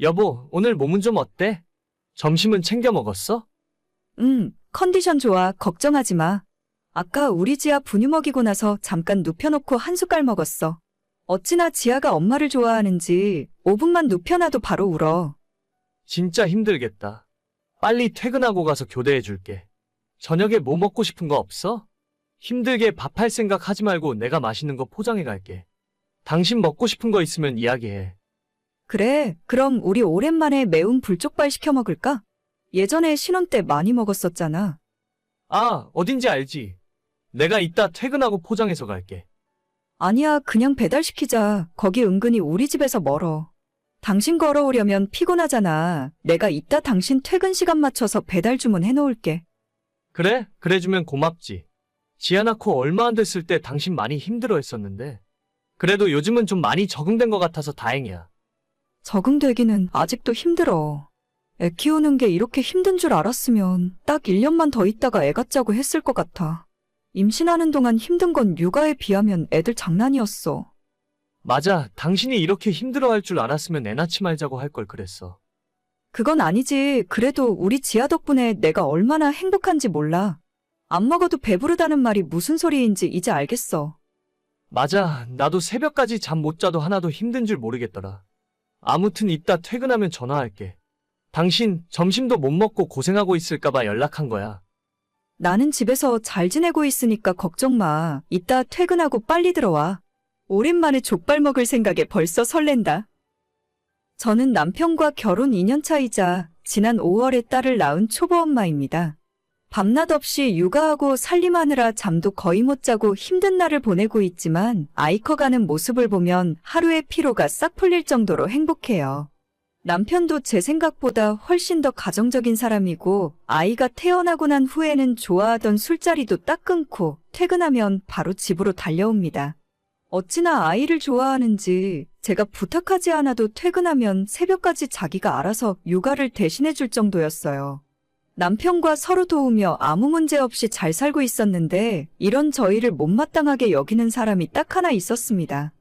여보, 오늘 몸은 좀 어때? 점심은 챙겨 먹었어? 응, 컨디션 좋아. 걱정하지 마. 아까 우리 지아 분유 먹이고 나서 잠깐 눕혀놓고 한 숟갈 먹었어. 어찌나 지아가 엄마를 좋아하는지 5분만 눕혀놔도 바로 울어. 진짜 힘들겠다. 빨리 퇴근하고 가서 교대해 줄게. 저녁에 뭐 먹고 싶은 거 없어? 힘들게 밥할 생각 하지 말고 내가 맛있는 거 포장해 갈게. 당신 먹고 싶은 거 있으면 이야기해. 그래, 그럼 우리 오랜만에 매운 불족발 시켜 먹을까? 예전에 신혼 때 많이 먹었었잖아. 아, 어딘지 알지? 내가 이따 퇴근하고 포장해서 갈게. 아니야, 그냥 배달시키자. 거기 은근히 우리 집에서 멀어. 당신 걸어오려면 피곤하잖아. 내가 이따 당신 퇴근 시간 맞춰서 배달 주문 해놓을게. 그래? 그래주면 고맙지. 지아 낳고 얼마 안 됐을 때 당신 많이 힘들어 했었는데. 그래도 요즘은 좀 많이 적응된 것 같아서 다행이야. 적응되기는 아직도 힘들어. 애 키우는 게 이렇게 힘든 줄 알았으면 딱 1년만 더 있다가 애 갖자고 했을 것 같아. 임신하는 동안 힘든 건 육아에 비하면 애들 장난이었어. 맞아. 당신이 이렇게 힘들어 할 줄 알았으면 애 낳지 말자고 할 걸 그랬어. 그건 아니지. 그래도 우리 지아 덕분에 내가 얼마나 행복한지 몰라. 안 먹어도 배부르다는 말이 무슨 소리인지 이제 알겠어. 맞아. 나도 새벽까지 잠 못 자도 하나도 힘든 줄 모르겠더라. 아무튼 이따 퇴근하면 전화할게. 당신 점심도 못 먹고 고생하고 있을까봐 연락한 거야. 나는 집에서 잘 지내고 있으니까 걱정 마. 이따 퇴근하고 빨리 들어와. 오랜만에 족발 먹을 생각에 벌써 설렌다. 저는 남편과 결혼 2년 차이자 지난 5월에 딸을 낳은 초보 엄마입니다. 밤낮 없이 육아하고 살림하느라 잠도 거의 못 자고 힘든 날을 보내고 있지만 아이 커가는 모습을 보면 하루의 피로가 싹 풀릴 정도로 행복해요. 남편도 제 생각보다 훨씬 더 가정적인 사람이고 아이가 태어나고 난 후에는 좋아하던 술자리도 딱 끊고 퇴근하면 바로 집으로 달려옵니다. 어찌나 아이를 좋아하는지 제가 부탁하지 않아도 퇴근하면 새벽까지 자기가 알아서 육아를 대신해 줄 정도였어요. 남편과 서로 도우며 아무 문제 없이 잘 살고 있었는데 이런 저희를 못마땅하게 여기는 사람이 딱 하나 있었습니다.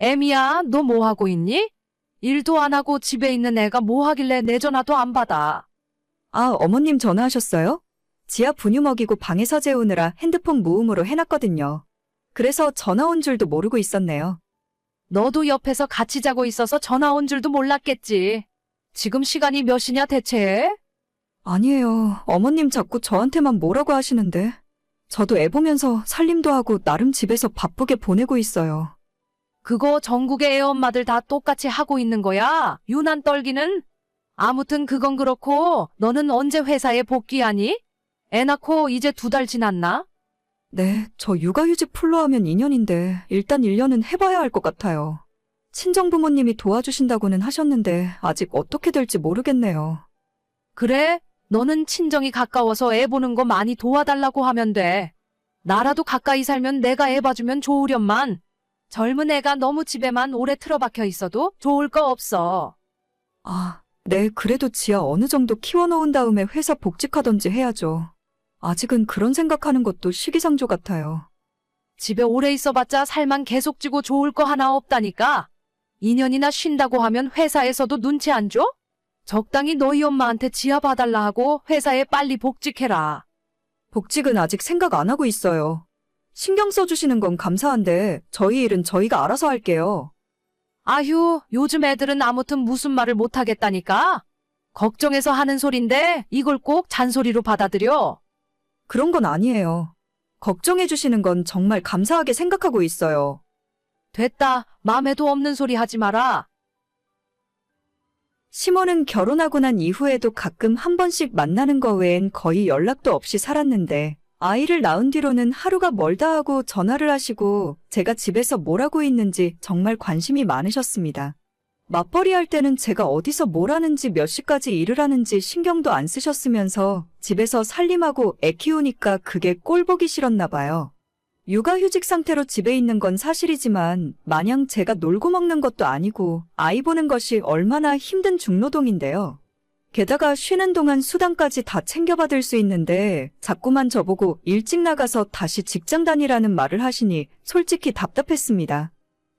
애미야, 너 뭐 하고 있니? 일도 안 하고 집에 있는 애가 뭐 하길래 내 전화도 안 받아. 아, 어머님 전화하셨어요? 지아 분유 먹이고 방에서 재우느라 핸드폰 무음으로 해놨거든요. 그래서 전화 온 줄도 모르고 있었네요. 너도 옆에서 같이 자고 있어서 전화 온 줄도 몰랐겠지. 지금 시간이 몇 시냐 대체? 아니에요. 어머님 자꾸 저한테만 뭐라고 하시는데. 저도 애 보면서 살림도 하고 나름 집에서 바쁘게 보내고 있어요. 그거 전국의 애엄마들 다 똑같이 하고 있는 거야. 유난 떨기는. 아무튼 그건 그렇고 너는 언제 회사에 복귀하니? 애 낳고 이제 두 달 지났나? 네, 저 육아휴직 풀로 하면 2년인데 일단 1년은 해봐야 할 것 같아요. 친정 부모님이 도와주신다고는 하셨는데 아직 어떻게 될지 모르겠네요. 그래? 너는 친정이 가까워서 애 보는 거 많이 도와달라고 하면 돼. 나라도 가까이 살면 내가 애 봐주면 좋으련만. 젊은 애가 너무 집에만 오래 틀어박혀 있어도 좋을 거 없어. 아, 네, 그래도 지아 어느 정도 키워놓은 다음에 회사 복직하던지 해야죠. 아직은 그런 생각하는 것도 시기상조 같아요. 집에 오래 있어봤자 살만 계속 찌고 좋을 거 하나 없다니까. 2년이나 쉰다고 하면 회사에서도 눈치 안 줘? 적당히 너희 엄마한테 지하 봐달라 하고 회사에 빨리 복직해라. 복직은 아직 생각 안 하고 있어요. 신경 써주시는 건 감사한데 저희 일은 저희가 알아서 할게요. 아휴, 요즘 애들은 아무튼 무슨 말을 못 하겠다니까. 걱정해서 하는 소린데 이걸 꼭 잔소리로 받아들여. 그런 건 아니에요. 걱정해 주시는 건 정말 감사하게 생각하고 있어요. 됐다. 맘에도 없는 소리 하지 마라. 시모는 결혼하고 난 이후에도 가끔 한 번씩 만나는 거 외엔 거의 연락도 없이 살았는데 아이를 낳은 뒤로는 하루가 멀다 하고 전화를 하시고 제가 집에서 뭘 하고 있는지 정말 관심이 많으셨습니다. 맞벌이 할 때는 제가 어디서 뭘 하는지 몇 시까지 일을 하는지 신경도 안 쓰셨으면서 집에서 살림하고 애 키우니까 그게 꼴 보기 싫었나 봐요. 육아휴직 상태로 집에 있는 건 사실이지만 마냥 제가 놀고 먹는 것도 아니고 아이 보는 것이 얼마나 힘든 중노동인데요. 게다가 쉬는 동안 수당까지 다 챙겨받을 수 있는데 자꾸만 저보고 일찍 나가서 다시 직장 다니라는 말을 하시니 솔직히 답답했습니다.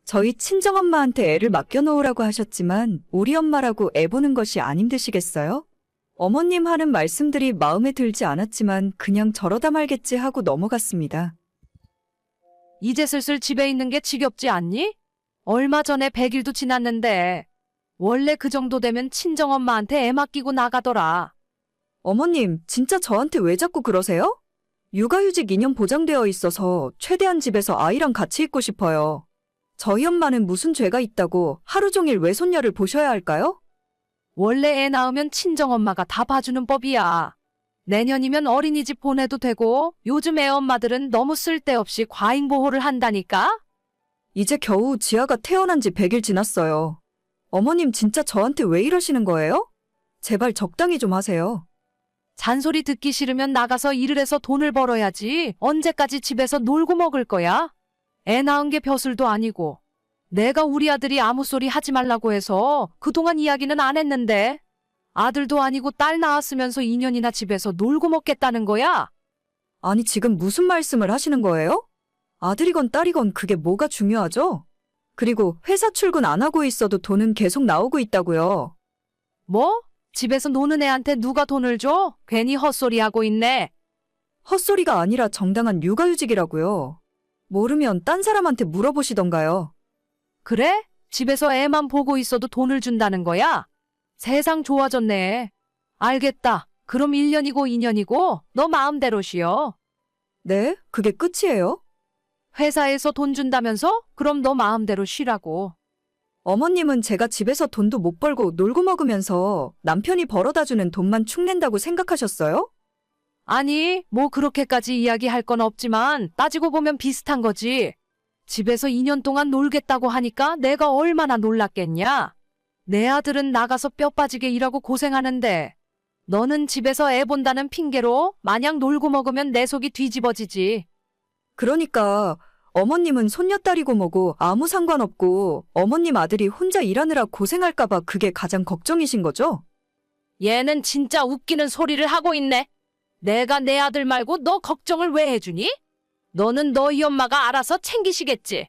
저희 친정엄마한테 애를 맡겨놓으라고 하셨지만 우리 엄마라고 애 보는 것이 안 힘드시겠어요? 어머님 하는 말씀들이 마음에 들지 않았지만 그냥 저러다 말겠지 하고 넘어갔습니다. 이제 슬슬 집에 있는 게 지겹지 않니? 얼마 전에 100일도 지났는데 원래 그 정도 되면 친정엄마한테 애 맡기고 나가더라. 어머님, 진짜 저한테 왜 자꾸 그러세요? 육아휴직 2년 보장되어 있어서 최대한 집에서 아이랑 같이 있고 싶어요. 저희 엄마는 무슨 죄가 있다고 하루 종일 외손녀를 보셔야 할까요? 원래 애 낳으면 친정엄마가 다 봐주는 법이야. 내년이면 어린이집 보내도 되고 요즘 애 엄마들은 너무 쓸데없이 과잉 보호를 한다니까? 이제 겨우 지아가 태어난 지 100일 지났어요. 어머님 진짜 저한테 왜 이러시는 거예요? 제발 적당히 좀 하세요. 잔소리 듣기 싫으면 나가서 일을 해서 돈을 벌어야지. 언제까지 집에서 놀고 먹을 거야? 애 낳은 게 벼슬도 아니고. 내가 우리 아들이 아무 소리 하지 말라고 해서 그동안 이야기는 안 했는데. 아들도 아니고 딸 낳았으면서 2년이나 집에서 놀고 먹겠다는 거야? 아니, 지금 무슨 말씀을 하시는 거예요? 아들이건 딸이건 그게 뭐가 중요하죠? 그리고 회사 출근 안 하고 있어도 돈은 계속 나오고 있다고요. 뭐? 집에서 노는 애한테 누가 돈을 줘? 괜히 헛소리 하고 있네. 헛소리가 아니라 정당한 육아휴직이라고요. 모르면 딴 사람한테 물어보시던가요. 그래? 집에서 애만 보고 있어도 돈을 준다는 거야? 세상 좋아졌네. 알겠다. 그럼 1년이고 2년이고 너 마음대로 쉬어. 네? 그게 끝이에요? 회사에서 돈 준다면서? 그럼 너 마음대로 쉬라고. 어머님은 제가 집에서 돈도 못 벌고 놀고 먹으면서 남편이 벌어다 주는 돈만 축낸다고 생각하셨어요? 아니, 뭐 그렇게까지 이야기할 건 없지만 따지고 보면 비슷한 거지. 집에서 2년 동안 놀겠다고 하니까 내가 얼마나 놀랐겠냐? 내 아들은 나가서 뼈 빠지게 일하고 고생하는데 너는 집에서 애 본다는 핑계로 마냥 놀고 먹으면 내 속이 뒤집어지지. 그러니까 어머님은 손녀딸이고 뭐고 아무 상관없고 어머님 아들이 혼자 일하느라 고생할까봐 그게 가장 걱정이신 거죠? 얘는 진짜 웃기는 소리를 하고 있네. 내가 내 아들 말고 너 걱정을 왜 해주니? 너는 너희 엄마가 알아서 챙기시겠지.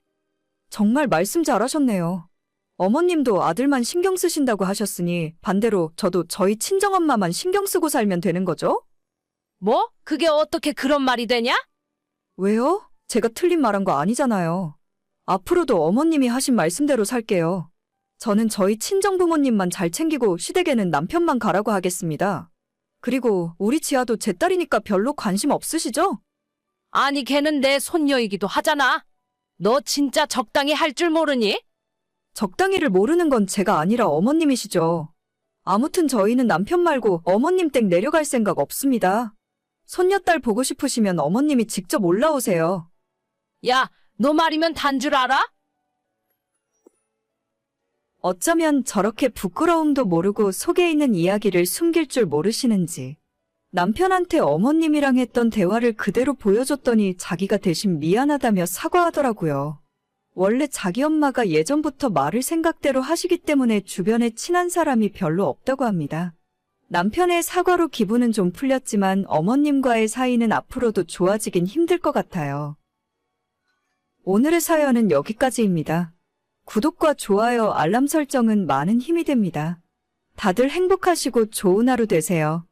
정말 말씀 잘하셨네요. 어머님도 아들만 신경 쓰신다고 하셨으니 반대로 저도 저희 친정엄마만 신경 쓰고 살면 되는 거죠? 뭐? 그게 어떻게 그런 말이 되냐? 왜요? 제가 틀린 말한 거 아니잖아요. 앞으로도 어머님이 하신 말씀대로 살게요. 저는 저희 친정 부모님만 잘 챙기고 시댁에는 남편만 가라고 하겠습니다. 그리고 우리 지아도 제 딸이니까 별로 관심 없으시죠? 아니, 걔는 내 손녀이기도 하잖아. 너 진짜 적당히 할 줄 모르니? 적당히를 모르는 건 제가 아니라 어머님이시죠. 아무튼 저희는 남편 말고 어머님 댁 내려갈 생각 없습니다. 손녀딸 보고 싶으시면 어머님이 직접 올라오세요. 야, 너 말이면 단 줄 알아? 어쩌면 저렇게 부끄러움도 모르고 속에 있는 이야기를 숨길 줄 모르시는지. 남편한테 어머님이랑 했던 대화를 그대로 보여줬더니 자기가 대신 미안하다며 사과하더라고요. 원래 자기 엄마가 예전부터 말을 생각대로 하시기 때문에 주변에 친한 사람이 별로 없다고 합니다. 남편의 사과로 기분은 좀 풀렸지만 어머님과의 사이는 앞으로도 좋아지긴 힘들 것 같아요. 오늘의 사연은 여기까지입니다. 구독과 좋아요, 알람 설정은 많은 힘이 됩니다. 다들 행복하시고 좋은 하루 되세요.